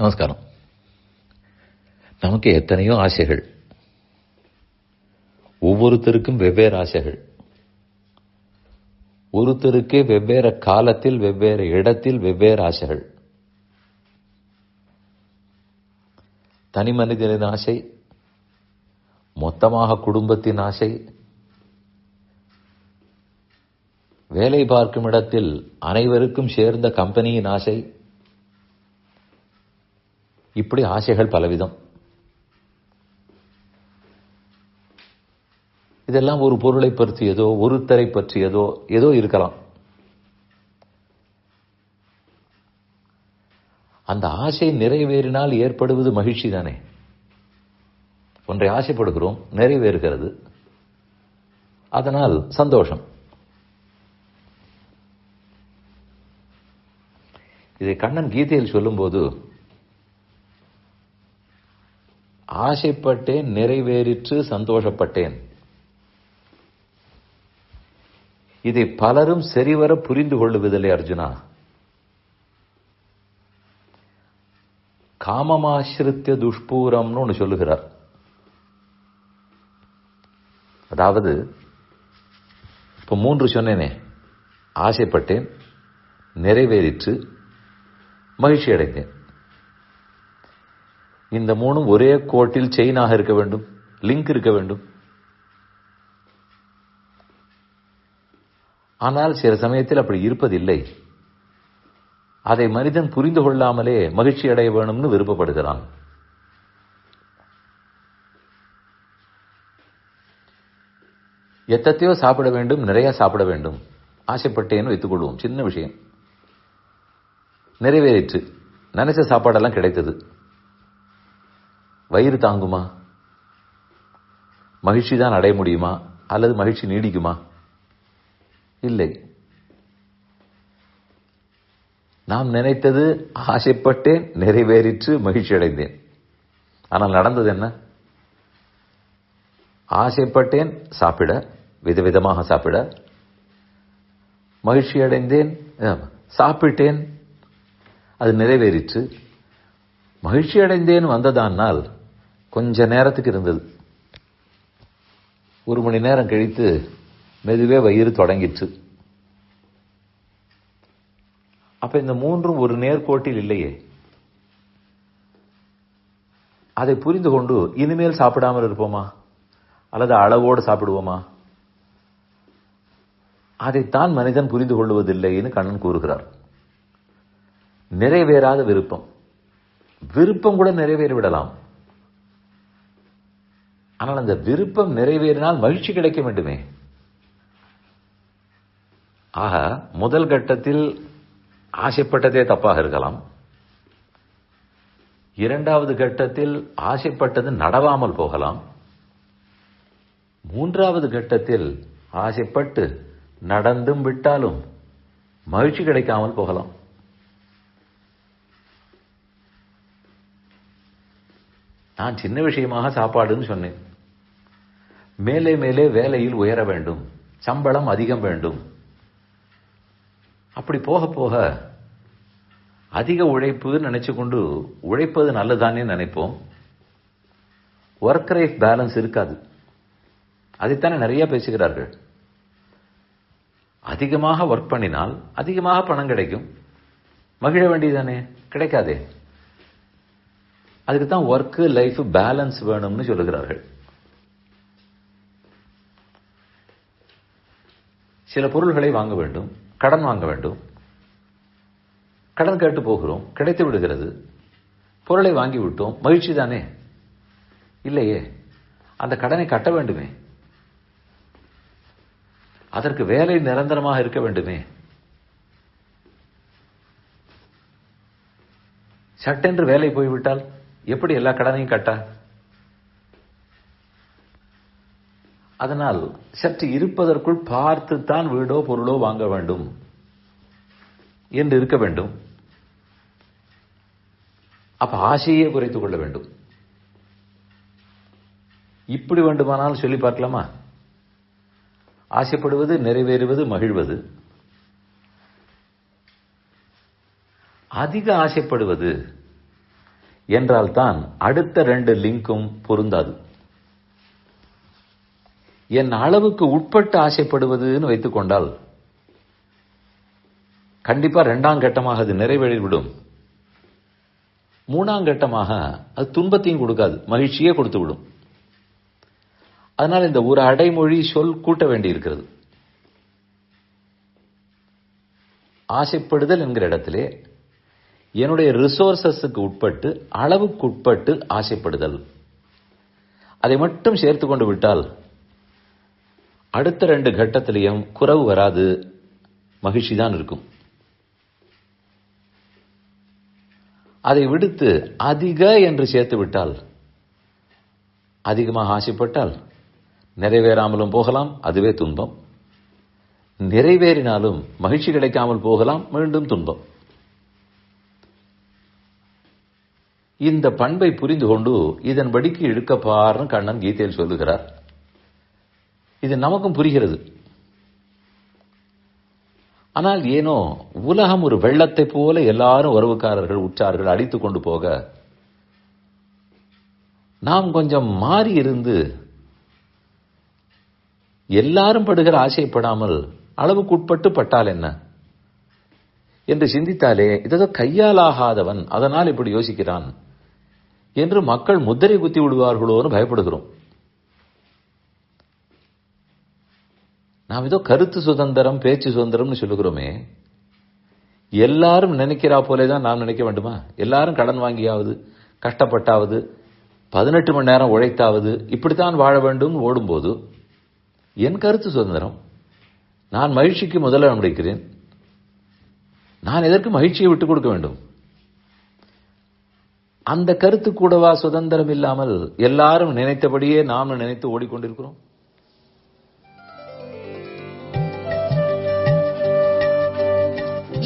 நமஸ்காரம். நமக்கு எத்தனையோ ஆசைகள். ஒவ்வொருத்தருக்கும் வெவ்வேறு ஆசைகள். ஒருத்தருக்கு வெவ்வேறு காலத்தில் வெவ்வேறு இடத்தில் வெவ்வேறு ஆசைகள். தனி மனிதனின் ஆசை மொத்தமாக குடும்பத்தின் ஆசை வேலை பார்க்கும் இடத்தில் அனைவருக்கும் சேர்ந்த கம்பெனியின் ஆசை இப்படி ஆசைகள் பலவிதம். இதெல்லாம் ஒரு பொருளை பற்றியதோ ஒருத்தரை பற்றியதோ ஏதோ இருக்கலாம். அந்த ஆசை நிறைவேறினால் ஏற்படுவது மகிழ்ச்சி தானே? ஒன்றை ஆசைப்படுகிறோம் நிறைவேறுகிறது. அதனால் சந்தோஷம். இதை கண்ணன் கீதையில் சொல்லும்போது ஆசைப்பட்டேன் நிறைவேறிற்று சந்தோஷப்பட்டேன். இதை பலரும் சரிவர புரிந்து கொள்ளுவதில்லை அர்ஜுனா. காமமாசிரித்த துஷ்பூரம்னு ஒன்று சொல்லுகிறார். அதாவது இப்போ மூன்று சொன்னேனே. ஆசைப்பட்டேன் நிறைவேறிற்று மகிழ்ச்சி அடைந்தேன் இந்த மூணும் ஒரே கோட்டில் செயினாக இருக்க வேண்டும் லிங்க் இருக்க வேண்டும். ஆனால் சில சமயத்தில் அப்படி இருப்பதில்லை. அதை மனிதன் புரிந்து கொள்ளாமலே மகிழ்ச்சி அடைய வேணும்னு விருப்பப்படுகிறான். எத்தத்தையோ சாப்பிட வேண்டும் நிறைய சாப்பிட வேண்டும். ஆசைப்பட்டேன்னு வைத்துக் கொள்வோம். சின்ன விஷயம். நிறைவேறிற்று. நினைச்ச சாப்பாடெல்லாம் கிடைத்தது. வயிறு தாங்குமா? மகிழ்ச்சி தான் அடைய முடியுமா? அல்லது மகிழ்ச்சி நீடிக்குமா? இல்லை. நாம் நினைத்தது ஆசைப்பட்டேன் நிறைவேறிற்று மகிழ்ச்சி அடைந்தேன். ஆனால் நடந்தது என்ன? ஆசைப்பட்டேன் சாப்பிட விதவிதமாக சாப்பிட. மகிழ்ச்சி அடைந்தேன் சாப்பிட்டேன். அது நிறைவேறிற்று. மகிழ்ச்சி அடைந்தேன் வந்ததானால் கொஞ்ச நேரத்துக்கு இருந்தது. ஒரு மணி நேரம் கழித்து மெதுவே வயிறு தொடங்கிற்று. அப்ப இந்த மூன்றும் ஒரு நேர்கோட்டில் இல்லையே. அதை புரிந்து கொண்டு இனிமேல் சாப்பிடாமல் இருப்போமா? அல்லது அளவோடு சாப்பிடுவோமா? அதைத்தான் மனிதன் புரிந்து கொள்வதில்லைன்னு கண்ணன் கூறுகிறார். நிறைவேறாத விருப்பம். விருப்பம் கூட நிறைவேறி விடலாம் ஆனால் அந்த விருப்பம் நிறைவேறினால் மகிழ்ச்சி கிடைக்க வேண்டுமே. ஆக முதல் கட்டத்தில் ஆசைப்பட்டதே தப்பாக இருக்கலாம். இரண்டாவது கட்டத்தில் ஆசைப்பட்டது நடவாமல் போகலாம். மூன்றாவது கட்டத்தில் ஆசைப்பட்டு நடந்தும் விட்டாலும் மகிழ்ச்சி கிடைக்காமல் போகலாம். நான் சின்ன விஷயமாக சாப்பாடுன்னு சொன்னேன். மேலே மேலே வேலையில் உயர வேண்டும். சம்பளம் அதிகம் வேண்டும். அப்படி போக போக அதிக உழைப்பு நினைச்சு கொண்டு உழைப்பது நல்லதானே நினைப்போம். ஒர்க் லைஃப் பேலன்ஸ் இருக்காது. அதைத்தானே நிறைய பேசுகிறார்கள். அதிகமாக ஒர்க் பண்ணினால் அதிகமாக பணம் கிடைக்கும். மகிழ வேண்டியதானே கிடைக்காதே. அதுக்கு தான் ஒர்க்கு லைஃப் பேலன்ஸ் வேணும்னு சொல்லுகிறார்கள். சில பொருள்களை வாங்க வேண்டும் கடன் வாங்க வேண்டும். கடன் கேட்டு போகிறோம் கிடைத்து விடுகிறது. பொருளை வாங்கி விட்டோம் மகிழ்ச்சி தானே? இல்லையே அந்த கடனை கட்ட வேண்டுமே? அதற்கு வேலை நிரந்தரமாக இருக்க வேண்டுமே? சட்டென்று வேலை போய்விட்டால் எப்படி எல்லா கடனையும் கட்ட? அதனால் சற்று இருப்பதற்குள் பார்த்துத்தான் வீடோ பொருளோ வாங்க வேண்டும் என்று இருக்க வேண்டும். அப்ப ஆசையே குறைத்துக் கொள்ள வேண்டும். இப்படி வேண்டுமானால் சொல்லி பார்க்கலாமா? ஆசைப்படுவது நிறைவேறுவது மகிழ்வது. அதிக ஆசைப்படுவது என்றால்தான் அடுத்த ரெண்டு லிங்கும் பொருந்தாது. என் அளவுக்கு உட்பட்டு ஆசைப்படுவதுன்னு வைத்துக் கொண்டால் கண்டிப்பா இரண்டாம் கட்டமாக அது நிறைவேறிவிடும் மூணாம் கட்டமாக அது துன்பத்தையும் கொடுக்காது மகிழ்ச்சியே கொடுத்து விடும். அதனால் இந்த ஒரு அடைமொழி சொல் கூட்ட வேண்டி இருக்கிறது ஆசைப்படுதல் என்கிற இடத்திலே என்னுடைய ரிசோர்சஸுக்கு உட்பட்டு அளவுக்கு உட்பட்டு ஆசைப்படுதல். அதை மட்டும் சேர்த்து கொண்டு விட்டால் அடுத்த ரெண்டு கட்டத்திலையும் குறவு வராது. மகிழ்ச்சி தான் இருக்கும். அதை விடுத்து அதிக என்று சேர்த்து விட்டால் அதிகமாக ஆசைப்பட்டால் நிறைவேறாமலும் போகலாம் அதுவே துன்பம். நிறைவேறினாலும் மகிழ்ச்சி கிடைக்காமல் போகலாம் மீண்டும் துன்பம். இந்த பண்பை புரிந்து கொண்டு இதன்படிக்கு இழுக்கப்பார்னு கண்ணன் கீதையில் சொல்லுகிறார். இது நமக்கும் புரிகிறது. ஆனால் ஏனோ உலகம் ஒரு வெள்ளத்தை போல எல்லாரும் உறவுக்காரர்கள் உற்றார்கள் அடித்து கொண்டு போக நாம் கொஞ்சம் மாறி இருந்து எல்லாரும் படுகிற ஆசைப்படாமல் அளவுக்குட்பட்டு பட்டால் என்ன? என்று சிந்தித்தாலே இதோ கையாலாகாதவன் அதனால் இப்படி யோசிக்கிறான் என்று மக்கள் முத்திரை குத்தி விடுவார்களோன்னு பயப்படுகிறோம். நாம் ஏதோ கருத்து சுதந்திரம் பேச்சு சுதந்திரம்னு சொல்லுகிறோமே. எல்லாரும் நினைக்கிறா போலே தான் நாம் நினைக்க வேண்டுமா? எல்லாரும் கடன் வாங்கியாவது கஷ்டப்பட்டாவது பதினெட்டு மணி நேரம் உழைத்தாவது இப்படித்தான் வாழ வேண்டும் ஓடும்போது என் கருத்து சுதந்திரம். நான் மகிழ்ச்சிக்கு முதலிடம் முடிக்கிறேன் நான் எதற்கு மகிழ்ச்சியை விட்டுக் கொடுக்க வேண்டும்? அந்த கருத்து கூடவா சுதந்திரம் இல்லாமல் எல்லாரும் நினைத்தபடியே நாம் நினைத்து ஓடிக்கொண்டிருக்கிறோம்?